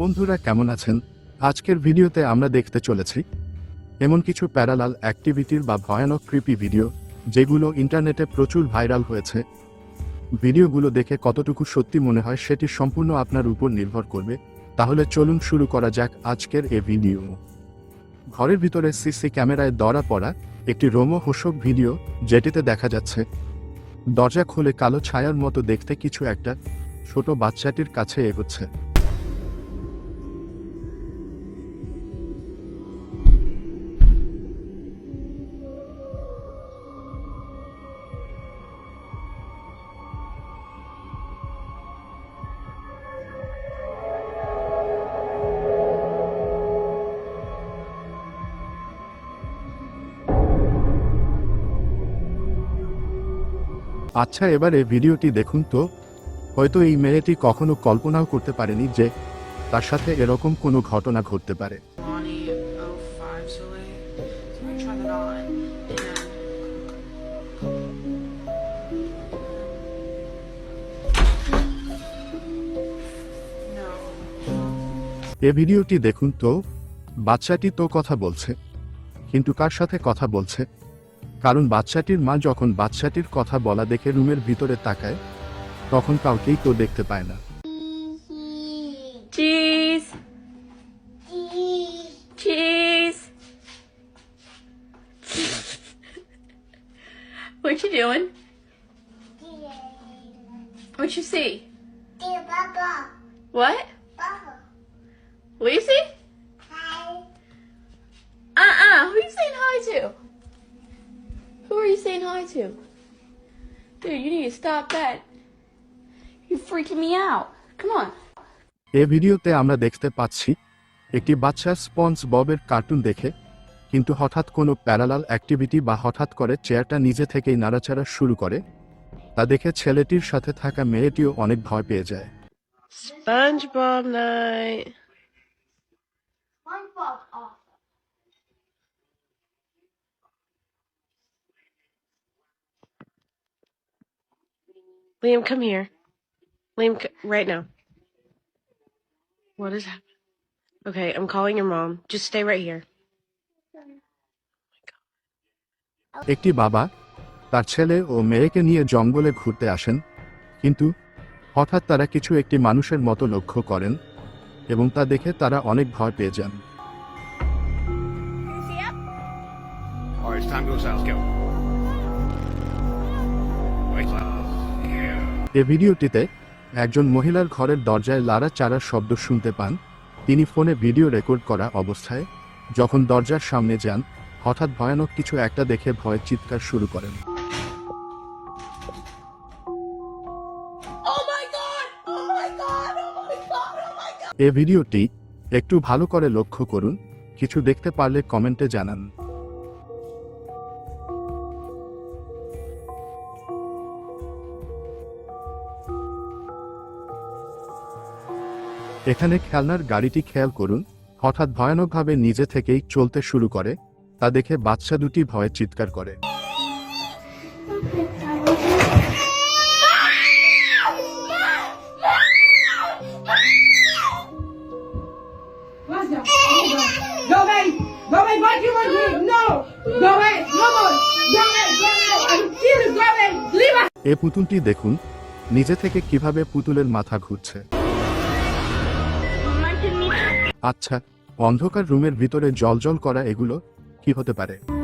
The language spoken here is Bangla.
বন্ধুরা কেমন আছেন? আজকের ভিডিওতে আমরা দেখতে চলেছি এমন কিছু প্যারালাল অ্যাক্টিভিটির বা ভয়ানক কৃপি ভিডিও যেগুলো ইন্টারনেটে প্রচুর ভাইরাল হয়েছে। ভিডিওগুলো দেখে কতটুকু সত্যি মনে হয় সেটি সম্পূর্ণ আপনার উপর নির্ভর করবে। তাহলে চলুন শুরু করা যাক আজকের এ ভিডিও ঘরের ভিতরে সিসি ক্যামেরায় ধরা পড়া একটি রোমহর্ষক ভিডিও যেটিতে দেখা যাচ্ছে, দরজা খুলে কালো ছায়ার মতো দেখতে কিছু একটা ছোট বাচ্চাটির কাছে এগোচ্ছে। আচ্ছা এবারে ভিডিওটি দেখুন তো হয়তো এই মেয়েটি কখনো কল্পনাও করতে পারেনি যে তার সাথে এরকম কোনো ঘটনা ঘটতে পারে Lonnie 05 Soleil. So we try that on. And no. এ ভিডিওটি দেখুন তো বাচ্চাটি তো কথা বলছে, কিন্তু কার সাথে কথা বলছে কারণ বাচ্চাটির মা যখন বাচ্চাটির কথা বলা দেখে রুমের ভিতরে তাকায় তখন কাউকেই তো দেখতে পায় না Cheese. Cheese. what you doing? What you see? What? What you see? Hi. Uh-uh. Who you saying hi to? Who are you saying hi to? Dude, you need to stop that. You're freaking me out. Come on. এ ভিডিওতে আমরা দেখতে পাচ্ছি একটি বাচ্চা স্পঞ্জ ববের কার্টুন দেখে কিন্তু হঠাৎ কোনো প্যারালাল অ্যাক্টিভিটি বা হঠাৎ করে চেয়ারটা নিজে থেকেই নাড়াচাড়া শুরু করে তা দেখে ছেলেটির সাথে থাকা মেয়েটিও অনেক ভয় পেয়ে যায় SpongeBob night. Liam, come here. Liam, c- right now. What is happening? Okay, I'm calling your mom. Just stay right here. একটি বাবা তার ছেলে ও মেয়েকে নিয়ে জঙ্গলে ঘুরতে আসেন কিন্তু হঠাৎ তারা কিছু একটি মানুষের মতো লক্ষ্য করেন এবং তা দেখে তারা অনেক ভয় পেয়ে যান All right, it's time to go south. Go. Wait. এ ভিডিওটিতে একজন মহিলার ঘরের দরজায় লাড়া চারার শব্দ শুনতে পান তিনি ফোনে ভিডিও রেকর্ড করা অবস্থায় যখন দরজার সামনে যান হঠাৎ ভয়ানক কিছু একটা দেখে ভয় চিৎকার শুরু করেন Oh! Oh! Oh! এ ভিডিওটি একটু ভালো করে লক্ষ্য করুন কিছু দেখতে পারলে কমেন্টে জানান এখানে খেলনার গাড়িটি খেয়াল করুন, হঠাৎ ভয়ানকভাবে নিজে থেকেই চলতে শুরু করে, তা দেখে বাচ্চা দুটি ভয়ে চিৎকার করে। এ পুতুলটি দেখুন, নিজে থেকে কীভাবে পুতুলের মাথা ঘুরছে। আচ্ছা অন্ধকার রুমের ভিতরে জলজল করা এগুলো কি হতে পারে?